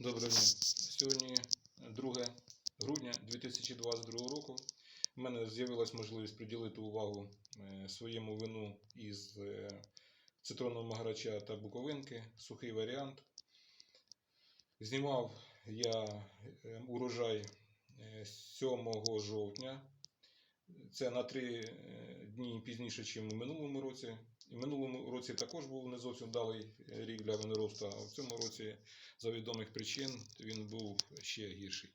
Доброго дня. Сьогодні 2 грудня 2022 року. У мене з'явилась можливість приділити увагу е, своєму вину із е, цитронного магарача та буковинки, сухий варіант. Знімав я е, урожай е, 7 жовтня. Це на три е, дні пізніше, ніж у минулому році. В минулому році також був не зовсім вдалий е, рік для виноробства, а в цьому році за відомих причин він був ще гірший.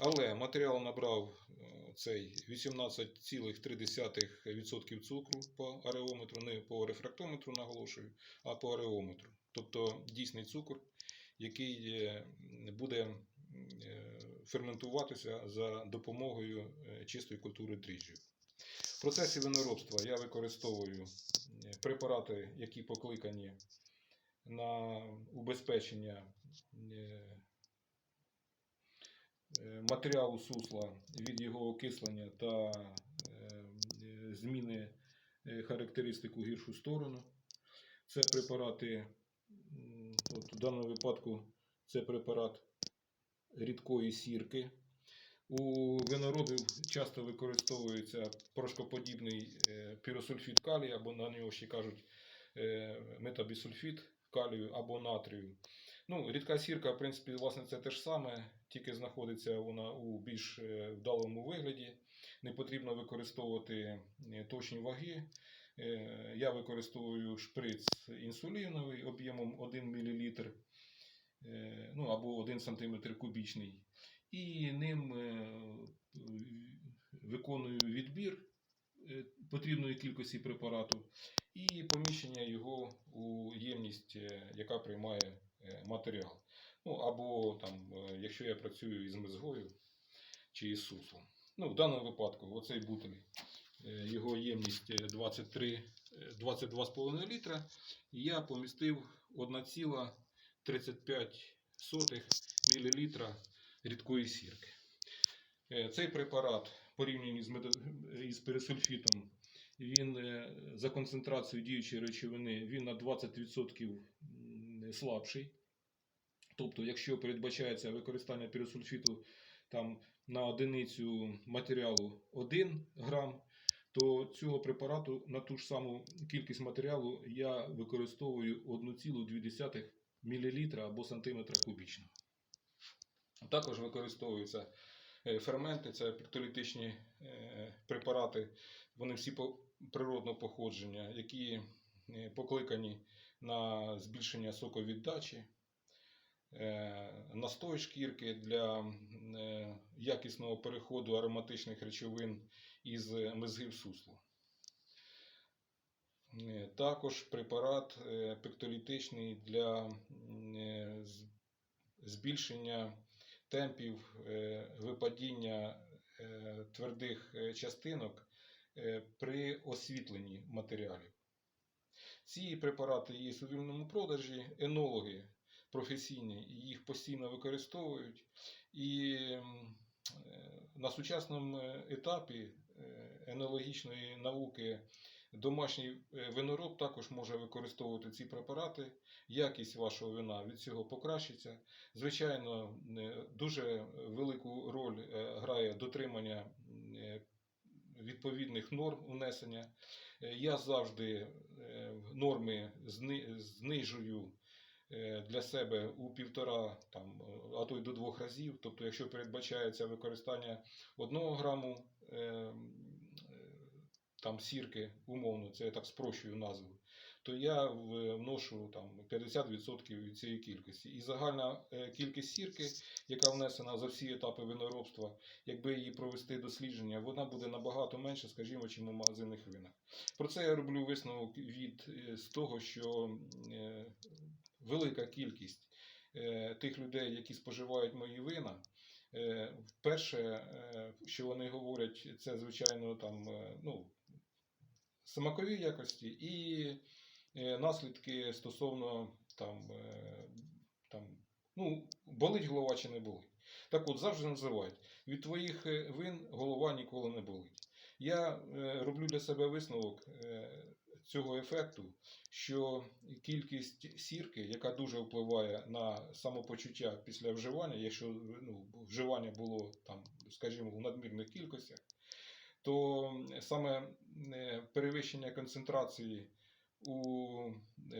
Але матеріал набрав е, цей 18,3% цукру по ареометру, не по рефрактометру наголошую, а по ареометру. Тобто дійсний цукор, який е, буде ферментуватися за допомогою чистої культури дріжджів. В процесі виноробства я використовую е, препарати, які покликані на убезпечення е, е, матеріалу сусла від його окислення та зміни е, характеристик гіршу сторону. Це препарати, от в даному випадку це препарат рідкої сірки. У виноробів часто використовується порошкоподібний е, піросульфід калію, або на нього ще кажуть е, метабісульфід калію або натрію. Ну, рідка сірка, в принципі, власне, це те ж саме, тільки знаходиться вона у більш е, вдалому вигляді. Не потрібно використовувати точні ваги. Я використовую шприц інсуліновий об'ємом 1 мл ну, або 1 см кубічний. І ним е, виконую відбір е, потрібної кількості препарату і поміщення його у ємність, е, яка приймає е, матеріал. Ну, або там, е, якщо я працюю із мезгою чи із суслом. Ну, в даному випадку оцей бутиль, е, його ємність е, 23, е, 22,5 літра, і я помістив 1,35 мл рідкої сірки. Е, Цей препарат, порівняно з, із пересульфітом, він е, за концентрацією діючої речовини він на 20% слабший. Тобто, якщо передбачається використання піросульфіту там, на одиницю матеріалу 1 грам, то цього препарату на ту ж саму кількість матеріалу я використовую 1,2 мл або сантиметра кубічного. Також використовуються е, ферменти, це пектолітичні е, препарати, вони всі природного походження, які е, покликані на збільшення соковіддачі, настой шкірки для якісного переходу ароматичних речовин із мезги в сусло. Е, Також препарат пектолітичний для збільшення темпів е, випадіння е, твердих е, частинок при освітленні матеріалів. Ці препарати є у вільному продажі, енологи професійні їх постійно використовують. І на сучасному етапі енологічної науки домашній е, винороб також може використовувати ці препарати. Якість вашого вина від цього покращиться. Звичайно, е, дуже велику роль е, грає дотримання відповідних норм унесення. Е, Я завжди норми знижую для себе у півтора, там, а то й до двох разів. Тобто, якщо передбачається використання одного граму там, сірки, умовно, це я так спрощую назву, то я вношу там, 50% від цієї кількості. І загальна е, кількість сірки, яка внесена за всі етапи виноробства, якби її провести дослідження, вона буде набагато менше, скажімо, чим у магазинних винах. Про це я роблю висновок від е, з того, що е, велика кількість тих людей, які споживають мої вина. Перше, що вони говорять, це звичайно там ну, смакові якості і е, наслідки стосовно там, е, там, ну, болить голова чи не болить. Так от завжди називають: від твоїх е, вин голова ніколи не болить. Я роблю для себе висновок. цього ефекту, що кількість сірки, яка дуже впливає на самопочуття після вживання, якщо ну, вживання було там, скажімо, у надмірних кількостях, то саме е, перевищення концентрації у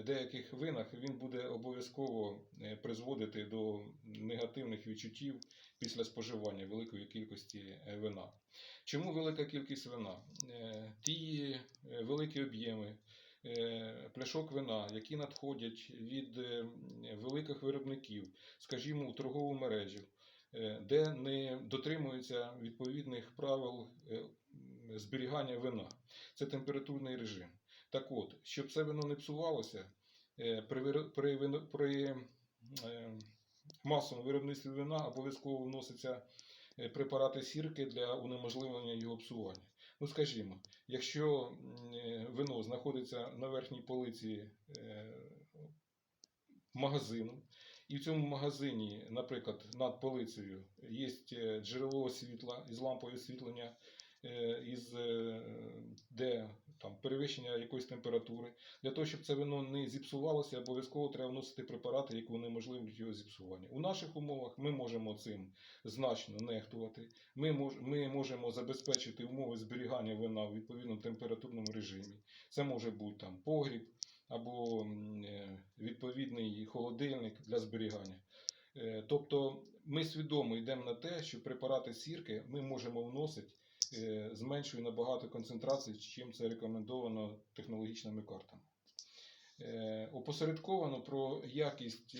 деяких винах він буде обов'язково е, призводити до негативних відчуттів після споживання великої кількості е, вина. Чому велика кількість вина? Ті великі об'єми пляшок вина, які надходять від великих виробників, скажімо, у торгову мережу, де не дотримуються відповідних правил е, зберігання вина. Це температурний режим. Так от, щоб це вино не псувалося, е, при, при, при е, масовому виробництві вина обов'язково вносяться е, препарати сірки для унеможливлення його псування. Ну, скажімо, якщо е, вино знаходиться на верхній полиці е, магазину, і в цьому магазині, наприклад, над полицею є е, джерело світла із лампою освітлення, е, із, е, де там, перевищення якоїсь температури. Для того, щоб це вино не зіпсувалося, обов'язково треба вносити препарати, які унеможливлюють його зіпсування. У наших умовах ми можемо цим значно нехтувати. Ми, мож, ми можемо забезпечити умови зберігання вина у відповідному температурному режимі. Це може бути там погріб або е, відповідний холодильник для зберігання. Е, Тобто ми свідомо йдемо на те, що препарати сірки ми можемо вносити е, з меншою набагато концентрації, чим це рекомендовано технологічними картами. Опосередковано про якість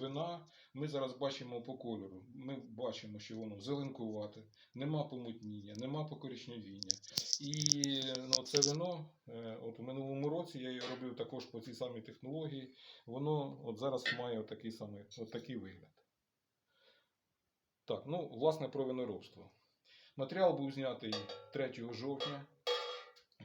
вина ми зараз бачимо по кольору. Ми бачимо, що воно зеленкувате, нема помутніння, нема покоричневіння. І ну, це вино, е, от у минулому році я його робив також по цій самій технології, воно от зараз має отакий самий, такий вигляд. Так, ну, власне, про виноробство. Матеріал був знятий 3 жовтня.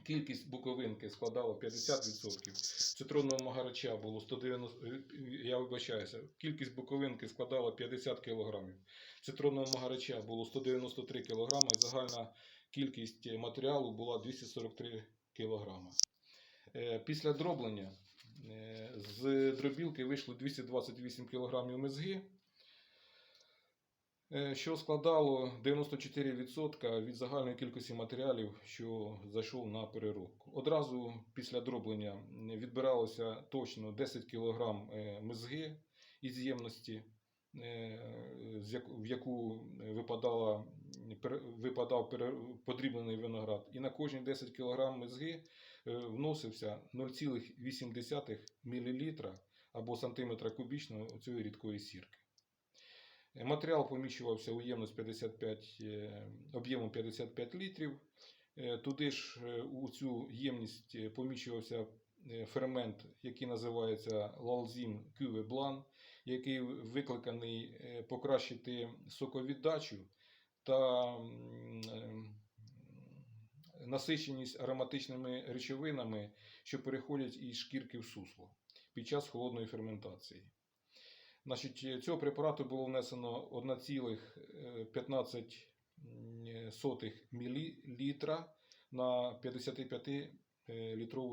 Кількість буковинки складала 50%. Цитронного магарача було 190, е, я вибачаюся, кількість буковинки складала 50 кг. Цитронного магарача було 193 кг, загальна кількість матеріалу була 243 кг. Е, Після дроблення е, з дробілки вийшло 228 кг мезги, е, що складало 94% від загальної кількості матеріалів, що зайшов на переробку. Одразу після дроблення відбиралося точно 10 кг мезги із ємності, е, в яку випадала, випадав подрібнений виноград. І на кожні 10 кг мезги е, вносився 0,8 мл або сантиметра кубічного цієї рідкої сірки. Е, Матеріал поміщувався у ємність 55, е, об'ємом 55 літрів. Е, Туди ж у цю ємність поміщувався фермент, який називається Cuve Blanc, який викликаний покращити соковіддачу та е, насиченість ароматичними речовинами, що переходять із шкірки в сусло під час холодної ферментації. Значить, е, цього препарату було внесено 1,15 мл на 55 е,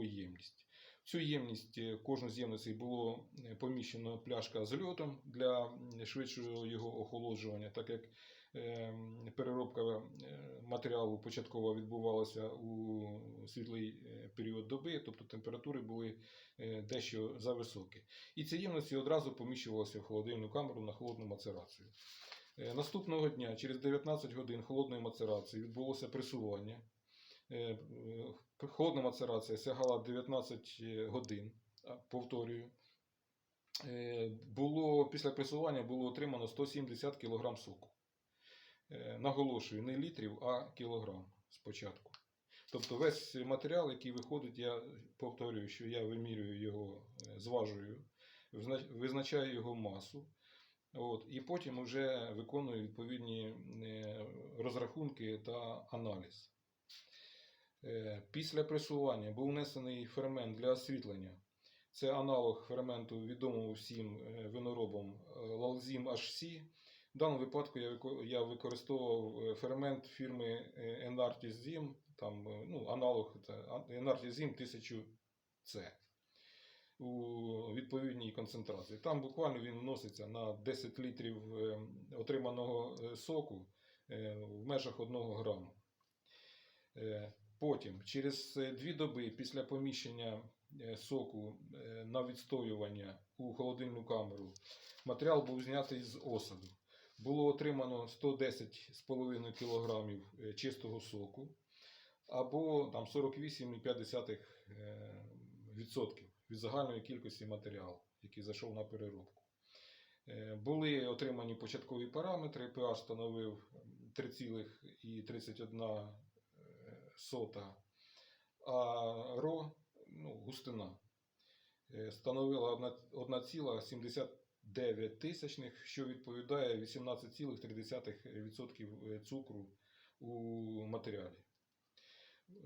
ємність. В цю ємність, е, кожну з ємностей було е, поміщено пляшка з льотом для швидшого його охолоджування, так як е, переробка е, матеріалу початково відбувалася у світлий е, період доби, тобто температури були е, дещо зависокі. І ці ємності одразу поміщувалися в холодильну камеру на холодну мацерацію. Наступного дня, через 19 годин холодної мацерації, відбулося пресування. Холодна мацерація сягала 19 годин, повторюю. Було, після пресування було отримано 170 кг соку. Е, Наголошую, не літрів, а кілограм спочатку. Тобто весь матеріал, який виходить, я повторюю, що я вимірюю його, е, зважую, визначаю його масу. От, і потім вже виконую відповідні е, розрахунки та аналіз. Після пресування був внесений фермент для освітлення. Це аналог ферменту відомого всім виноробам Lalzim HC. В даному випадку я, використовував е, фермент фірми е, Enartis Zim, там, е, ну, аналог ан- енартізім 1000С у відповідній концентрації. Там буквально він вноситься на 10 літрів отриманого соку в межах 1 граму. Потім, через е, дві доби після поміщення соку на відстоювання у холодильну камеру, матеріал був знятий з осаду було отримано 110,5 кг е, чистого соку або там 48,5% е, від загальної кількості матеріалу, який зайшов на переробку. Е, були отримані початкові параметри. pH становив 3,31, а ро ну, густина становила 1,70. 9 тисячних, що відповідає 18,3% е, цукру у матеріалі.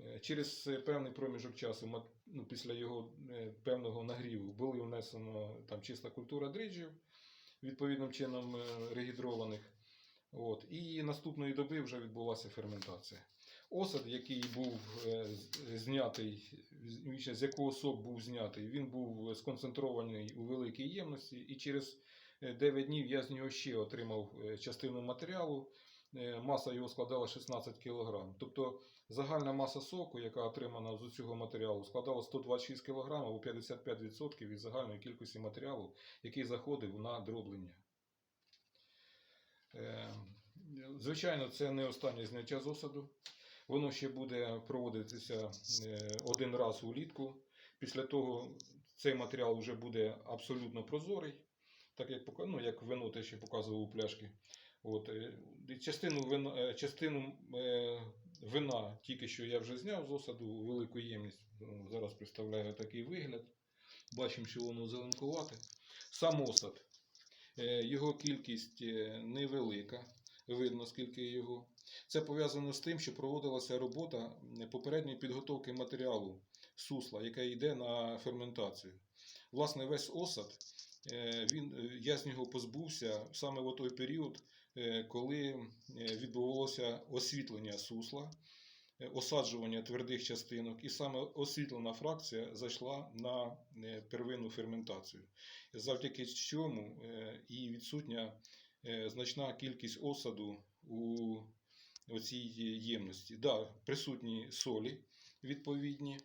Е, через е, певний проміжок часу, ну, після його певного нагріву, були внесено там чиста культура дріжджів, відповідним чином регідрованих. От, І наступної доби вже відбулася ферментація. Осад, який був е, знятий, з- якого сок був знятий, він був сконцентрований у великій ємності, і через е, 9 днів я з нього ще отримав е, частину матеріалу. Е, Маса його складала 16 кг. Тобто загальна маса соку, яка отримана з цього матеріалу, складала 126 кг або 55% від загальної кількості матеріалу, який заходив на дроблення. Е, Звичайно, це не останнє зняття з осаду. Воно ще буде проводитися е, один раз улітку. Після того цей матеріал вже буде абсолютно прозорий, так як, ну, як вино те, що показував у пляшки. От, е, частину вина, е, частину вина тільки що я вже зняв з осаду велику ємність. Ну, Зараз представляю такий вигляд. Бачимо, що воно зеленкувате. Сам осад. Його кількість невелика, видно скільки його. Це пов'язано з тим, що проводилася робота попередньої підготовки матеріалу сусла, яка йде на ферментацію. Власне, весь осад, е, він, е, я з нього позбувся саме в той період, е, коли відбувалося освітлення сусла, осаджування твердих частинок, і саме освітлена фракція зайшла на первинну ферментацію завдяки чому і відсутня значна кількість осаду у цій ємності. Да, присутні солі відповідні.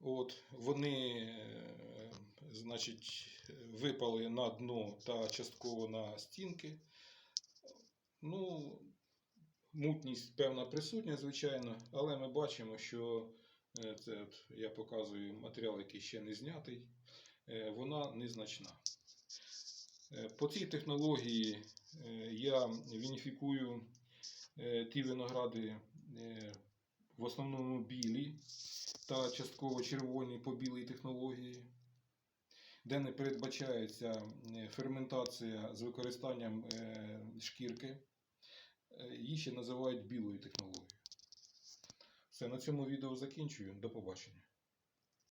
От, вони, е, значить, випали на дно та частково на стінки. Ну, мутність певна присутня, звичайно, але ми бачимо, що е, це от я показую матеріал, який ще не знятий е, вона незначна. По цій технології я вініфікую е, ті виногради е, в основному білі та частково червоні по білій технології, де не передбачається е, ферментація з використанням е, шкірки. Е, Її ще називають білою технологією. Все, на цьому відео закінчую. До побачення.